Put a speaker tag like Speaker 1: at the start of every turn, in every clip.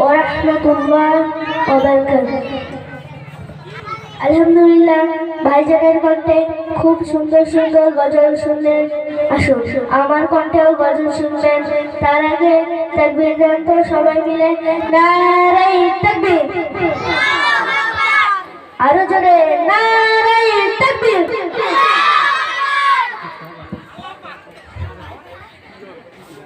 Speaker 1: ওয়া রাহমাতুল্লাহ ওয়া বারাকাতুহু আলহামদুলিল্লাহ, ভাইজানের কণ্ঠে খুব সুন্দর সুন্দর গজল শুনলেন। আসুন, আমার কণ্ঠেও গজল শুনবেন। তার আগে তাকবীর দেন তো সবাই মিলে নারাই তাকবীর। আরও জোরে নারাই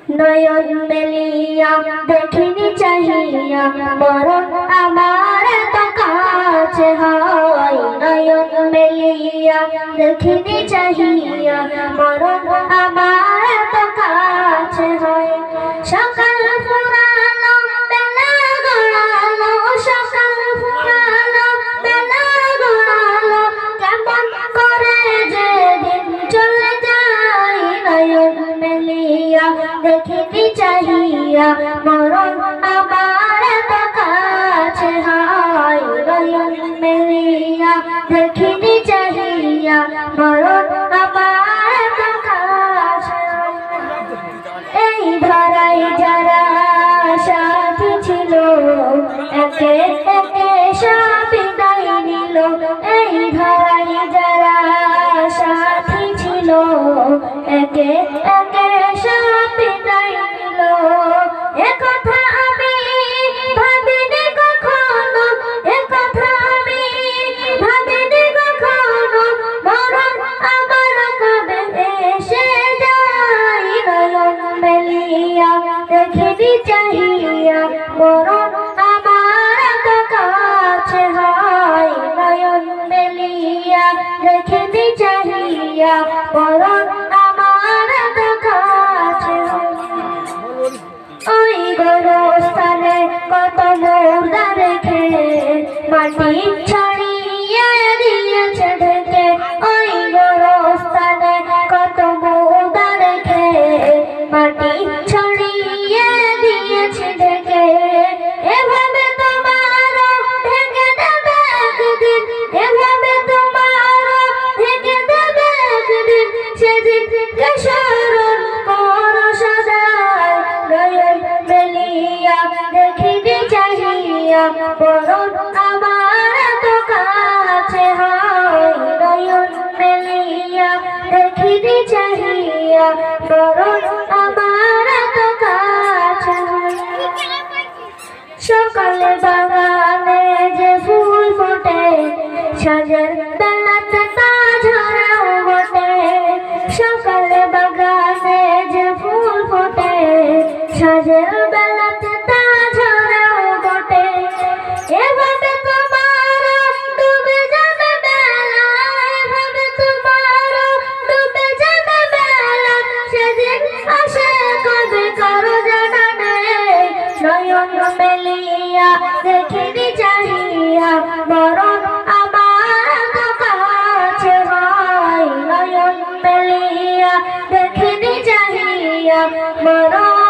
Speaker 1: নয়ন মেলিয়া, দেখিনি চাহিয়া, বরং আমার তো কাছে হয়। নয়ন মেলিয়া, দেখিনি চাহিয়া, বরং আমার দেখিনি চাহিয়া মরণ আমার তো কাছে হয় নয়ন মেলিয়া। দেখিনি চাহিয়া মরণ আমার তো কাছে এই ধরাই যারা সাথী ছিল, একে একে সব বিদায় নিল। এই ধরাই যারা সাথী ছিল, একে মেলিয়া দেখিনি চাহিয়া বরং আমার তো কাছে হয় নয়ন মেলিয়া। দেখিনি চাহিয়া বরং আমার তো কাছে ওই গরস্থানে কত মুর্দা রেখে মাটি সাজের বেলাতে তা ঝরাও বটে। সকালে বাগানে যে ফুল ফোটে, সাজের বেলাতে তা ঝরাও বটে। এভাবে তোমার ডুবে যাবে বেলা, এভাবে তোমার ডুবে যাবে বেলা। সেদিন আসে কবে কারও জানা নেই। নয়ন মেলিয়া দেখিনি চাহিয়া, বরং হয়